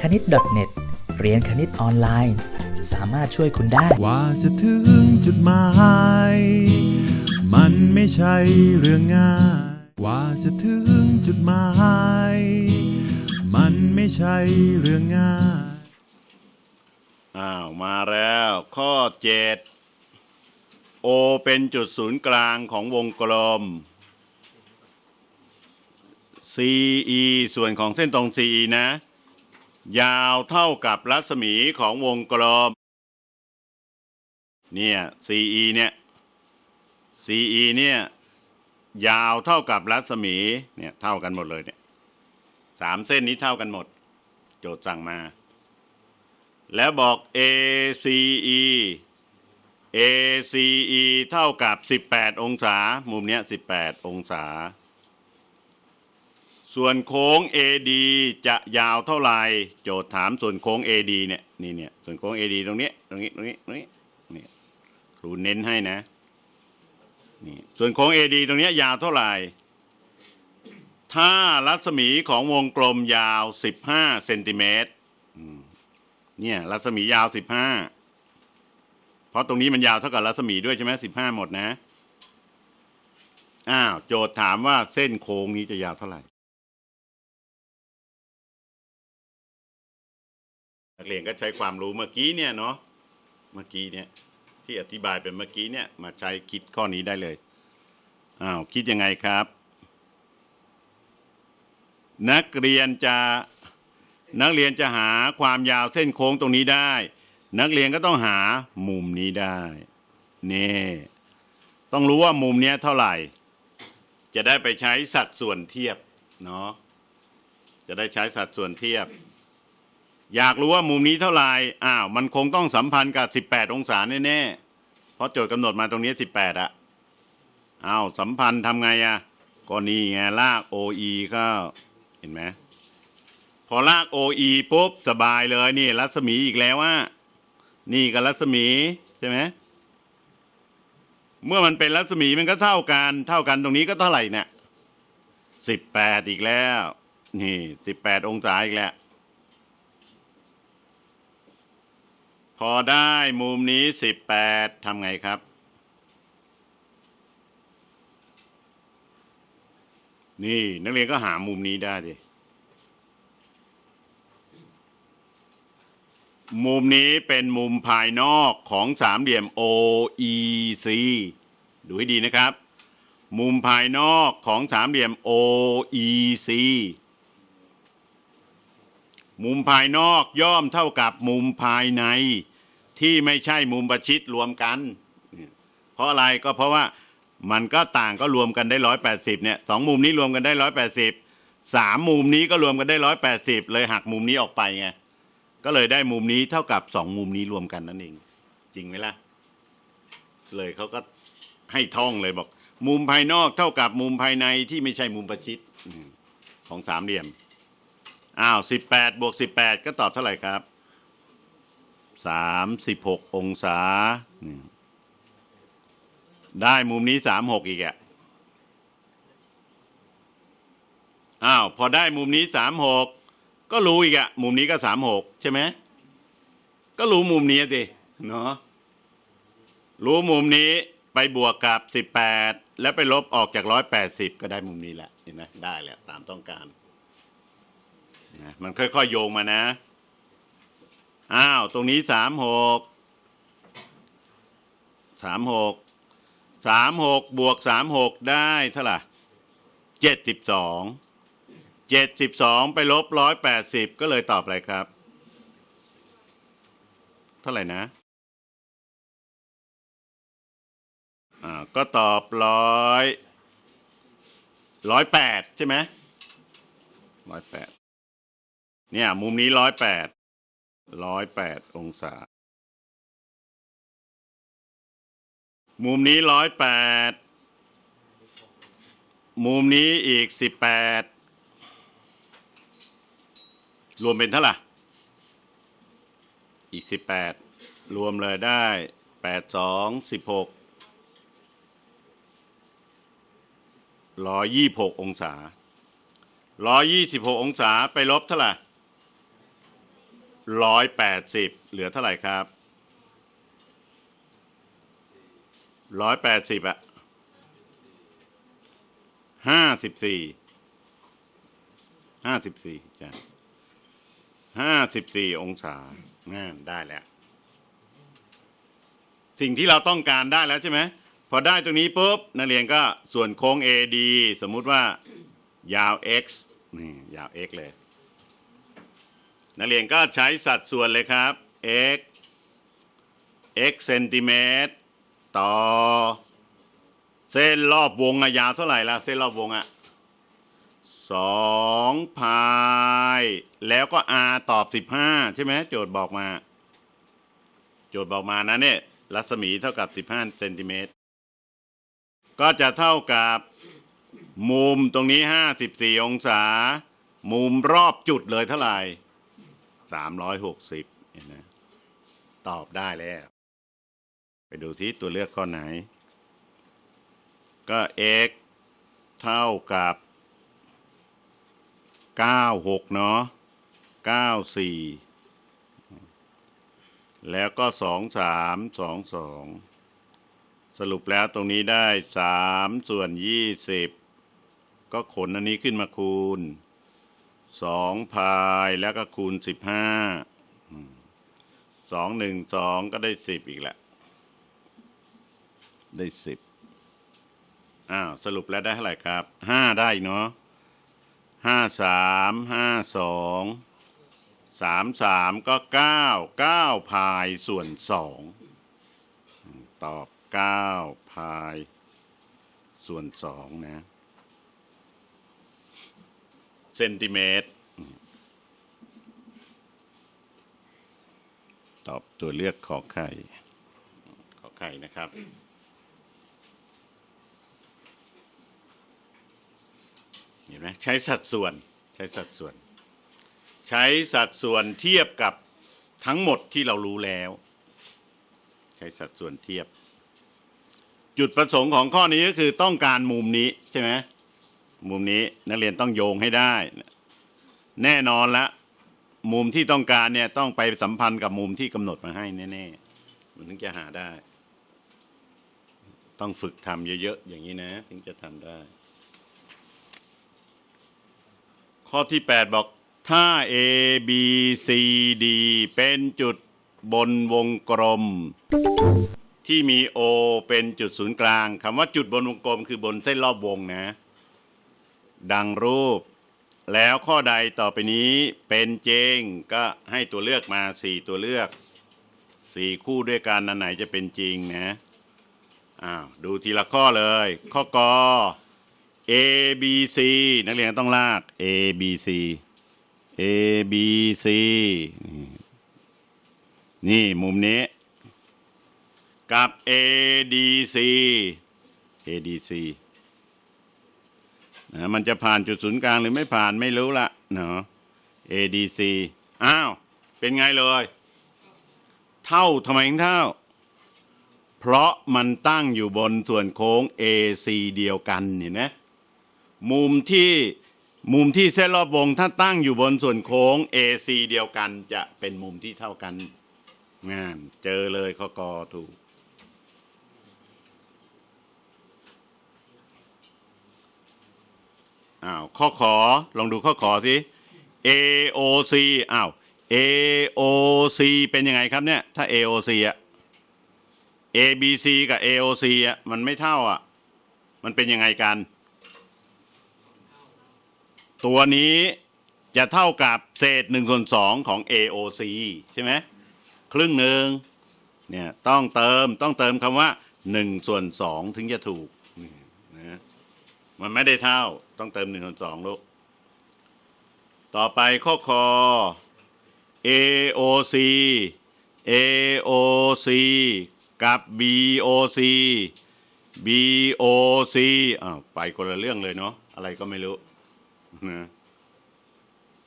คณิต .net เรียนคณิตออนไลน์ สามารถช่วยคุณได้กว่าจะถึงจุดหมาย มันไม่ใช่เรื่องง่ายกว่าจะถึงจุดหมาย มันไม่ใช่เรื่องง่าย อ้าว มาแล้ว ข้อเจ็ด O เป็นจุดศูนย์กลางของวงกลม CE ส่วนของเส้นตรง CE นะ ยาวเท่ากับรัศมีของวงกลม เนี่ย CE เนี่ย CE เนี่ย ยาวเท่ากับรัศมี เนี่ย เท่ากันหมดเลยเนี่ยสามเส้นนี้เท่ากันหมด โจทย์สั่งมา แล้วบอก ACE ACE เท่ากับ 18 องศา มุมเนี้ย 18 องศา ส่วนโค้ง AD จะยาวเท่าไหร่โจทย์ถามส่วนโค้ง AD เนี่ยนี่เนี่ยส่วนโค้ง AD ตรงนี้ตรงนี้ตรงนี้ตรงนี้นี่ครูเน้นให้นะนี่ส่วนโค้ง AD ตรงเนี้ยยาวเท่าไหร่ ถ้ารัศมีของวงกลมยาว 15เซนติเมตรเนี่ยรัศมียาวสิบห้าเพราะตรงนี้มันยาวเท่ากับรัศมีด้วยใช่ไหมสิบห้าหมดนะอ้าวโจทย์ถามว่าเส้นโค้งนี้จะยาวเท่าไหร่ นักเรียนก็ใช้ความรู้เมื่อกี้เนี่ยเนาะเมื่อกี้เนี่ยที่อธิบายเป็นเมื่อกี้เนี่ยมาใช้คิดข้อนี้ได้เลยอ้าวคิดยังไงครับ นักเรียนจะนักเรียนจะหาความยาวเส้นโค้งตรงนี้ได้ นักเรียนก็ต้องหามุมนี้ได้นี่ต้องรู้ว่ามุมเนี้ยเท่าไหร่ จะได้ไปใช้สัดส่วนเทียบเนาะจะได้ใช้สัดส่วนเทียบ อยากรู้ว่ามุมนี้เท่าไหร่อ้าวมันคงต้องสัมพันธ์กับ 18 องศาแน่ๆเพราะโจทย์กำหนดมาตรงนี้ 18อะอ้าวสัมพันธ์ทำไงอะก็นี่ไงลาก OE ก็เห็นไหมพอลาก OE ปุ๊บสบายเลยนี่รัศมีอีกแล้วว่านี่กับรัศมีใช่ไหมเมื่อมันเป็นรัศมีมันก็เท่ากันเท่ากันตรงนี้ก็เท่าไหร่เนี่ยสิบแปดอีกแล้ว นี่สิบแปดองศาอีกแล้ว อได้มุมนี้สิบแปดทำไงครับ นี่นักเรียนก็หามุมนี้ได้ดิมุมนี้เป็นมุมภายนอกของสามเหลี่ยม OEC ดูให้ดีนะครับ มุมภายนอกของสามเหลี่ยม OEC มุมภายนอกย่อมเท่ากับมุมภายใน ที่ไม่ใช่มุมประชิดรวมกัน เพราะอะไรก็เพราะว่ามันก็ต่างก็รวมกันได้ร้อยแปดสิบเนี่ยสองมุมนี้รวมกันได้ร้อยแปดสิบสามมุมนี้ก็รวมกันได้ร้อยแปดสิบเลยหักมุมนี้ออกไปไงก็เลยได้มุมนี้เท่ากับสองมุมนี้รวมกันนั่นเอง จริงไหมล่ะ เลยเขาก็ให้ท่องเลยบอก มุมภายนอกเท่ากับมุมภายในที่ไม่ใช่มุมประชิดของสามเหลี่ยมอ้าวสิบแปดบวกสิบแปดก็ตอบเท่าไหร่ครับ สามสิบหกองศา ได้มุมนี้สามหกอีกอะอ้าวพอได้มุมนี้สามหกก็รู้อีกอะมุมนี้ก็สามหกใช่ไหมก็รู้มุมนี้สิเนาะรู้มุมนี้ไปบวกกับสิบแปดแล้วไปลบออกจากร้อยแปดสิบก็ได้มุมนี้แหละเห็นไหมได้แล้วตามต้องการนะมันค่อยๆโยงมานะ อ้าว ตรงนี้สามหกสามหกสามหกบวกสามหกได้เท่าไหร่เจ็ดสิบสองเจ็ดสิบสองไปลบร้อยแปดสิบก็เลยตอบอะไรครับ เท่าไหร่นะอ่าก็ตอบร้อยร้อยแปดใช่ไหมร้อยแปดเนี่ย มุมนี้ร้อยแปด ร้อยแปดองศา มุมนี้ร้อยแปดมุมนี้อีกสิบแปดรวมเป็นเท่าไหร่อีกสิบแปดรวมเลยได้แปดสองสิบหกร้อยยี่หกองศาร้อยยี่สิบหกองศาไปลบเท่าไหร่ ร้อยแปดสิบเหลือเท่าไหร่ครับร้อยแปดสิบอะห้าสิบสี่ห้าสิบสี่จ้ะห้าสิบสี่องศานั่นได้แล้ว สิ่งที่เราต้องการได้แล้วใช่ไหมพอได้ตรงนี้ปุ๊บนักเรียนก็ส่วนโค้ง AD สมมุติว่ายาว x นี่ยาว x เลย นักเรียนก็ใช้สัดส่วนเลยครับ x x เซนติเมตรต่อ เส้นรอบวงอะยาวเท่าไหร่ละเส้นรอบวงอะสองพายแล้วก็ r ตอบ 15 ใช่ไหมโจทย์บอกมา โจทย์บอกมานะเนี่ยรัศมีเท่ากับ 15เซนติเมตรก็จะเท่ากับ มุมตรงนี้ 54 องศา มุมรอบจุดเลยเท่าไหร่ 360เห็นไหมตอบได้แล้ว ไปดูที่ตัวเลือกข้อไหน ก็ x เท่ากับ96เนาะ94แล้วก็สองสามสองสองสรุปแล้วตรงนี้ได้สามส่วนยี่สิบก็ขนอันนี้ขึ้นมาคูณ สองพายแล้วก็คูณสิบห้าสองหนึ่งสองก็ได้สิบอีกแหละ ได้สิบอ้าวสรุปแล้วได้เท่าไหร่ครับห้าได้เนาะห้าสามห้าสองสามสามก็เก้าเก้าพายส่วนสองตอบเก้าพายส่วนสองนะ เซนติเมตร ตอบตัวเลือกขอไข่ขอไข่นะครับ เห็นไหมใช้สัดส่วนใช้สัดส่วน ใช้สัดส่วนเทียบกับทั้งหมดที่เรารู้แล้ว ใช้สัดส่วนเทียบ จุดประสงค์ของข้อนี้ก็คือต้องการมุมนี้ใช่ไหม มุมนี้นักเรียนต้องโยงให้ได้ แน่นอนละ มุมที่ต้องการเนี่ยต้องไปสัมพันธ์กับมุมที่กำหนดมาให้แน่ๆมันถึงจะหาได้ ต้องฝึกทำเยอะๆอย่างนี้นะ ถึงจะทำได้ ข้อที่ 8 บอกถ้า A B C D เป็นจุดบนวงกลม ที่มี O เป็นจุดศูนย์กลางคำว่าจุดบนวงกลม คือบนเส้นรอบวงนะ ดังรูป แล้วข้อใดต่อไปนี้เป็นจริงก็ให้ตัวเลือกมา4ตัวเลือก4คู่ด้วยกันอันไหนจะเป็นจริงนะอ้าวดูทีละข้อเลย ข้อกอ A B C นักเรียนต้องลาก A B C A B C นี่นี่มุมนี้ กับ A D C A D C นะมันจะผ่านจุดศูนย์กลางหรือไม่ผ่านไม่รู้ละเนาะ A D C อ้าว เป็นไงเลย เท่าทำไมถึงเท่า เพราะมันตั้งอยู่บนส่วนโค้ง AC เดียวกันเห็นไหมมุมที่มุมที่เส้นรอบวงถ้าตั้งอยู่บนส่วนโค้ง AC เดียวกันจะเป็นมุมที่เท่ากัน งาน เจอเลยข้อกอถูก อ้าวข้อขอลองดูข้อขอสิ AOC อ้าว AOC เป็นยังไงครับเนี่ย ถ้า AOC อะ ABC กับ AOC อะมันไม่เท่าอะ มันเป็นยังไงกัน ตัวนี้จะเท่ากับเศษหนึ่งส่วนสองของ AOC ใช่ไหมครึ่งหนึ่งเนี่ยต้องเติมต้องเติมคำว่าหนึ่งส่วนสองถึงจะถูก มันไม่ได้เท่า ต้องเติมหนึ่งส่วนสองลูก ต่อไปข้อคอ AOC AOC กับ BOC BOC อ้าวไปคนละเรื่องเลยเนาะอะไรก็ไม่รู้นะ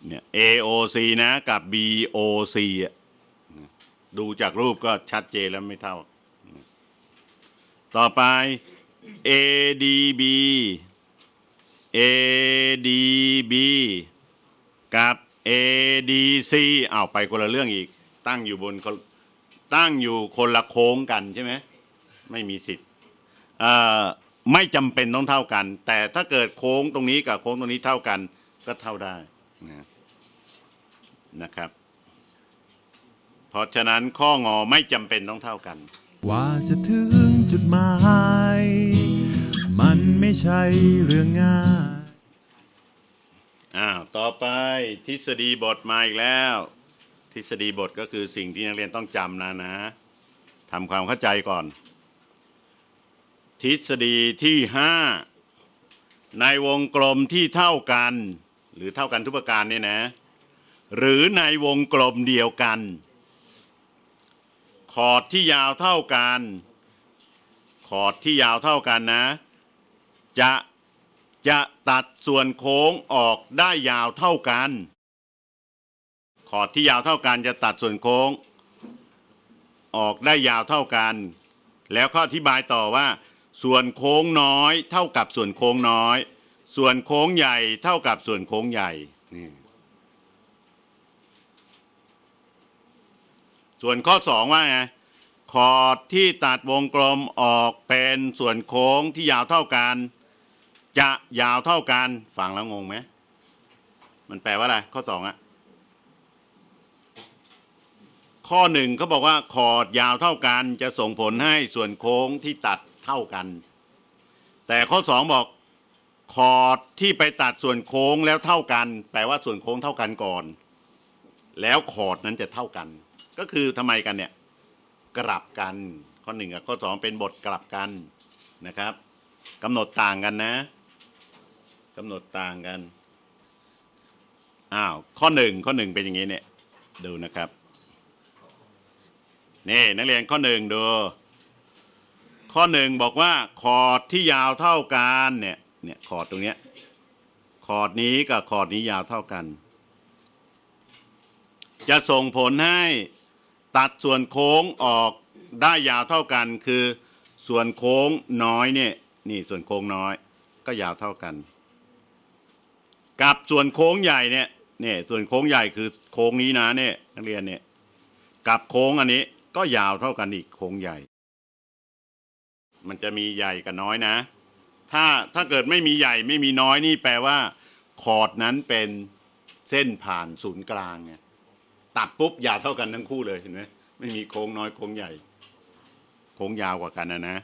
เนี่ย AOC นะกับ BOC อะดูจากรูปก็ชัดเจนแล้วไม่เท่า ต่อไป ADB ADB กับ ADC อ้าวไปคนละเรื่องอีก ตั้งอยู่บนตั้งอยู่คนละโค้งกันใช่ไหมไม่มีสิทธิ์ไม่จำเป็นต้องเท่ากัน แต่ถ้าเกิดโค้งตรงนี้กับโค้งตรงนี้เท่ากันก็เท่าได้นะนะครับ เพราะฉะนั้นข้องอไม่จำเป็นต้องเท่ากันกว่าจะถึงจุดหมายมัน ไม่ใช่เรื่องง่ายอ้าวต่อไปทฤษฎีบทมาอีกแล้ว ทฤษฎีบทก็คือสิ่งที่นักเรียนต้องจำนะนะทำความเข้าใจก่อน ทฤษฎีที่ห้าในวงกลมที่เท่ากัน หรือเท่ากันทุกประการเนี่ยนะ หรือในวงกลมเดียวกัน ขอดที่ยาวเท่ากัน ขอดที่ยาวเท่ากันนะ จะจะตัดส่วนโค้งออกได้ยาวเท่ากัน ขอดที่ยาวเท่ากันจะตัดส่วนโค้ง ออกได้ยาวเท่ากัน แล้วก็อธิบายต่อว่า ส่วนโค้งน้อยเท่ากับส่วนโค้งน้อย ส่วนโค้งใหญ่เท่ากับส่วนโค้งใหญ่นี่ส่วนข้อสองว่าไงขอดที่ตัดวงกลมออกเป็นส่วนโค้งที่ยาวเท่ากัน จะยาวเท่ากันฟังแล้วงงไหมมันแปลว่าอะไร ข้อสองอะข้อหนึ่งเขาบอกว่าขอดยาวเท่ากันจะส่งผลให้ส่วนโค้งที่ตัดเท่ากัน แต่ข้อสองบอกขอดที่ไปตัดส่วนโค้งแล้วเท่ากัน แปลว่าส่วนโค้งเท่ากันก่อน แล้วขอดนั้นจะเท่ากัน ก็คือทำไมกันเนี่ย กลับกันข้อหนึ่งกับข้อสองเป็นบทกลับกันนะครับกำหนดต่างกันนะ กำหนดต่างกันอ้าวข้อหนึ่งข้อหนึ่งเป็นอย่างนี้เนี่ย ดูนะครับ นี่นักเรียนข้อหนึ่งดู ข้อหนึ่งบอกว่าคอร์ดที่ยาวเท่ากันเนี่ยเนี่ยคอร์ดตรงเนี้ยคอร์ดนี้กับคอร์ดนี้ยาวเท่ากัน จะส่งผลให้ตัดส่วนโค้งออกได้ยาวเท่ากันคือส่วนโค้งน้อยเนี่ยนี่ส่วนโค้งน้อยก็ยาวเท่ากัน กับส่วนโค้งใหญ่เนี่ยเนี่ยส่วนโค้งใหญ่คือโค้งนี้นะเนี่ยนักเรียนเนี่ยกับโค้งอันนี้ก็ยาวเท่ากันอีกโค้งใหญ่ มันจะมีใหญ่กับน้อยนะ ถ้าถ้าเกิดไม่มีใหญ่ไม่มีน้อยนี่แปลว่าคอร์ดนั้นเป็นเส้นผ่านศูนย์กลางไงตัดปุ๊บยาวเท่ากันทั้งคู่เลยเห็นไหมไม่มีโค้งน้อยโค้งใหญ่ โค้งยาวกว่ากันนะนะ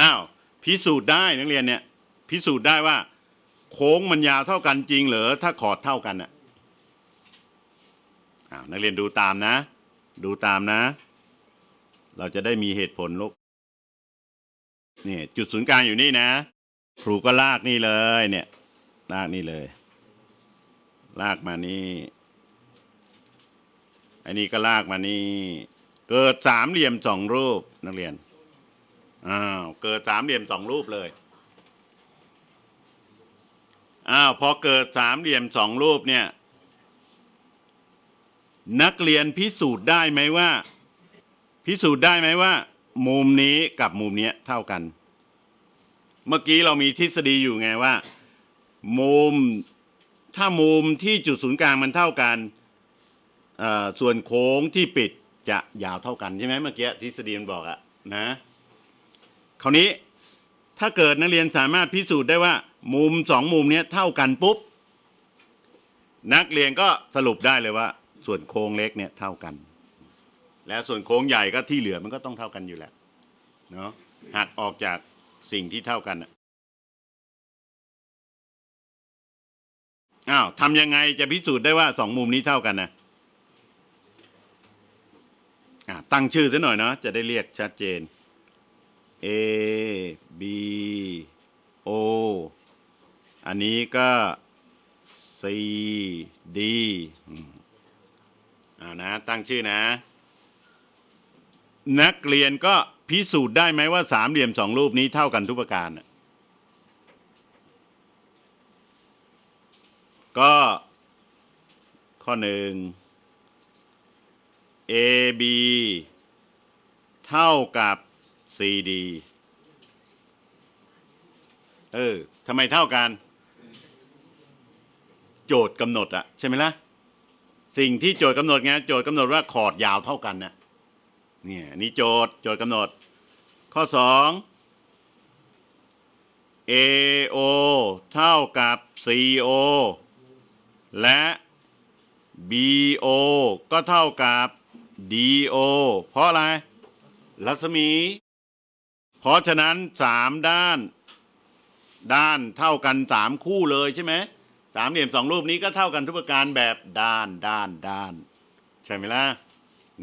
อ้าวพิสูจน์ได้นักเรียนเนี่ย พิสูจน์ได้ว่า โค้งมันยาวเท่ากันจริงเหรอถ้าคอร์ดเท่ากันอะนักเรียนดูตามนะ ดูตามนะ เราจะได้มีเหตุผลลูกนี่จุดศูนย์กลางอยู่นี่นะครูก็ลากนี่เลยเนี่ย ลากนี่เลย ลากมานี่อันนี้ก็ลากมานี่ เกิดสามเหลี่ยมสองรูปนักเรียนอ้าวเกิดสามเหลี่ยมสองรูปเลย อ้าวพอเกิดสามเหลี่ยมสองรูปเนี่ย นักเรียนพิสูจน์ได้ไหมว่า พิสูจน์ได้ไหมว่า มุมนี้กับมุมเนี้ยเท่ากัน เมื่อกี้เรามีทฤษฎีอยู่ไงว่า มุมถ้ามุมที่จุดศูนย์กลางมันเท่ากันส่วนโค้งที่ปิดจะยาวเท่ากันใช่ไหมเมื่อกี้ทฤษฎีมันบอกอะนะคราวนี้ ถ้าเกิดนักเรียนสามารถพิสูจน์ได้ว่ามุมสองมุมเนี้ยเท่ากันปุ๊บ นักเรียนก็สรุปได้เลยว่า ส่วนโค้งเล็กเนี่ยเท่ากัน แล้วส่วนโค้งใหญ่ก็ที่เหลือมันก็ต้องเท่ากันอยู่แล้วเนาะหักออกจากสิ่งที่เท่ากันอะอ้าวทำยังไงจะพิสูจน์ได้ว่าสองมุมนี้เท่ากันนะอะตั้งชื่อซะหน่อยเนาะจะได้เรียกชัดเจน A B O อันนี้ก็ C D อ่านะ ตั้งชื่อนะ นักเรียนก็พิสูจน์ได้ไหมว่าสามเหลี่ยมสองรูปนี้เท่ากันทุกประการ ก็ข้อหนึ่ง A B เท่ากับ C D เออทำไมเท่ากัน โจทย์กำหนดอะใช่ไหมล่ะ สิ่งที่โจทย์กำหนดไงโจทย์กำหนดว่าคอร์ดยาวเท่ากันนะเนี่ยนนี่โจทย์โจทย์กำหนด ข้อสอง AO เท่ากับ CO และ BO ก็เท่ากับ DO เพราะอะไร รัศมี เพราะฉะนั้นสามด้าน ด้านเท่ากันสามคู่เลยใช่ไหมสามเหลี่ยมสองรูปนี้ก็เท่ากันทุกประการแบบด้านด้านด้าน ใช่ไหมล่ะ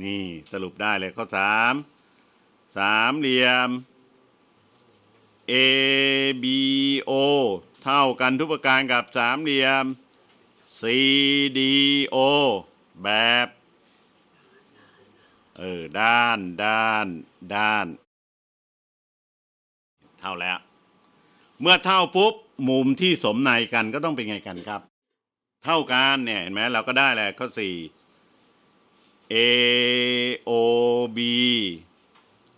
นี่สรุปได้เลยข้อสามสามเหลี่ยม ABO เท่ากันทุกประการกับสามเหลี่ยม CDO แบบ เออ ด้าน ด้าน ด้าน เท่าแล้ว เมื่อเท่าปุ๊บมุมที่สมในกันก็ต้องเป็นไงกันครับ เท่ากันเนี่ยเห็นไหมเราก็ได้แหละข้อสี่ AOB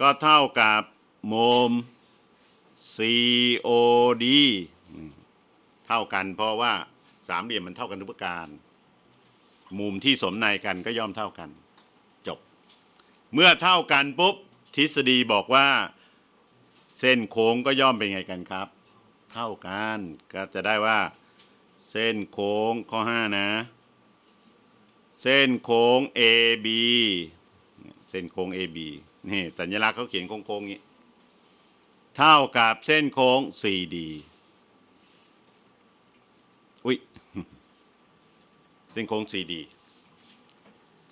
ก็เท่ากับมุม COD เท่ากันเพราะว่าสามเหลี่ยมมันเท่ากันทุกประการ มุมที่สมในกันก็ย่อมเท่ากัน จบ เมื่อเท่ากันปุ๊บ ทฤษฎีบอกว่า เส้นโค้งก็ย่อมเป็นไงกันครับ เท่ากันก็จะได้ว่า เส้นโค้งข้อห้านะ เส้นโค้ง AB เส้นโค้ง AB นี่สัญลักษณ์เขาเขียนโค้งๆนี้ เท่ากับเส้นโค้ง CD อุ้ยเส้นโค้ง CD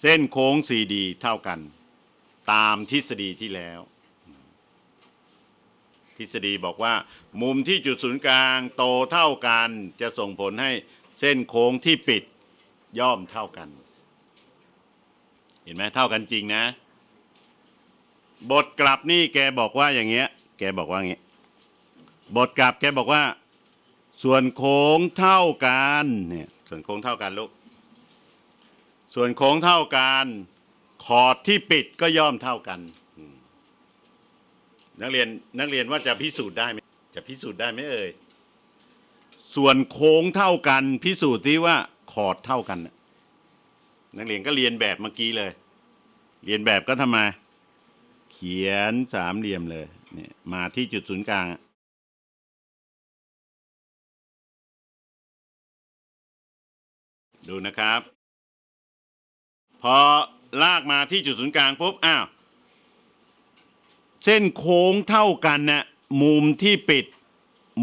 เส้นโค้ง CD เท่ากัน ตามทฤษฎีที่แล้ว ทฤษฎีบอกว่า มุมที่จุดศูนย์กลางโตเท่ากันจะส่งผลให้เส้นโค้งที่ปิดย่อมเท่ากัน เห็นไหมเท่ากันจริงนะ บทกลับนี่แกบอกว่าอย่างเงี้ย แกบอกว่าอย่างเงี้ยบทกลับแกบอกว่า ส่วนโค้งเท่ากันเนี่ยส่วนโค้งเท่ากันลูกส่วนโค้งเท่ากัน ขอดที่ปิดก็ย่อมเท่ากัน นักเรียนนักเรียนว่าจะพิสูจน์ได้ไหมจะพิสูจน์ได้ไหมเอ่ยส่วนโค้งเท่ากัน พิสูจน์ที่ว่าขอดเท่ากันนักเรียนก็เรียนแบบเมื่อกี้เลย เรียนแบบก็ทำไมเขียนสามเหลี่ยมเลยเนี่ยมาที่จุดศูนย์กลางดูนะครับ พอลากมาที่จุดศูนย์กลางปุ๊บอ้าว ส้นโค้งเท่ากันน่ะมุมที่ปิด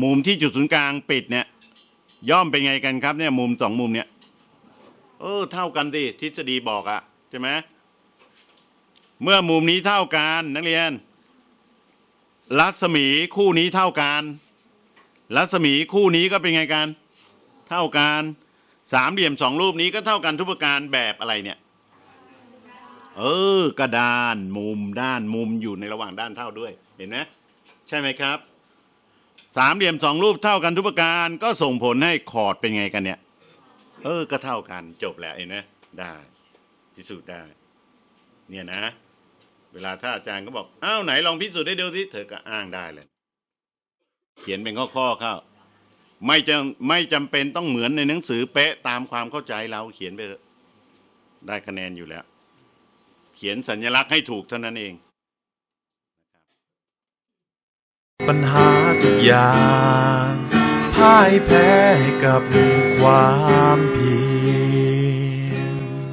มุมที่จุดศูนย์กลางปิดเนี่ย ย่อมเป็นไงกันครับเนี่ย มุมสองมุมเนี่ยเออเท่ากันดิทฤษฎีบอกอะใช่ไหมเมื่อมุมนี้เท่ากันนักเรียน รัศมีคู่นี้เท่ากันรัศมีคู่นี้ก็เป็นไงกัน เท่ากันสามเหลี่ยมสองรูปนี้ก็เท่ากันทุกประการแบบอะไรเนี่ย เออ กระดานมุมด้านมุมอยู่ในระหว่างด้านเท่าด้วย เห็นไหมใช่ไหมครับ สามเหลี่ยมสองรูปเท่ากันทุกประการก็ส่งผลให้คอร์ดเป็นไงกันเนี่ย เออ ก็เท่ากันจบแล้วเห็นไหมได้พิสูจน์ได้ เนี่ยนะ เวลาถ้าอาจารย์ก็บอกอ้าวไหนลองพิสูจน์ได้ดูสิเธอก็อ้างได้เลย เขียนเป็นข้อๆเข้าไม่จำไม่จำเป็นต้องเหมือนในหนังสือเป๊ะตามความเข้าใจเราเขียนไปได้คะแนนอยู่แล้ว เขียนสัญลักษณ์ให้ถูกเท่านั้นเอง ปัญหาทุกอย่างพ่ายแพ้กับความผิด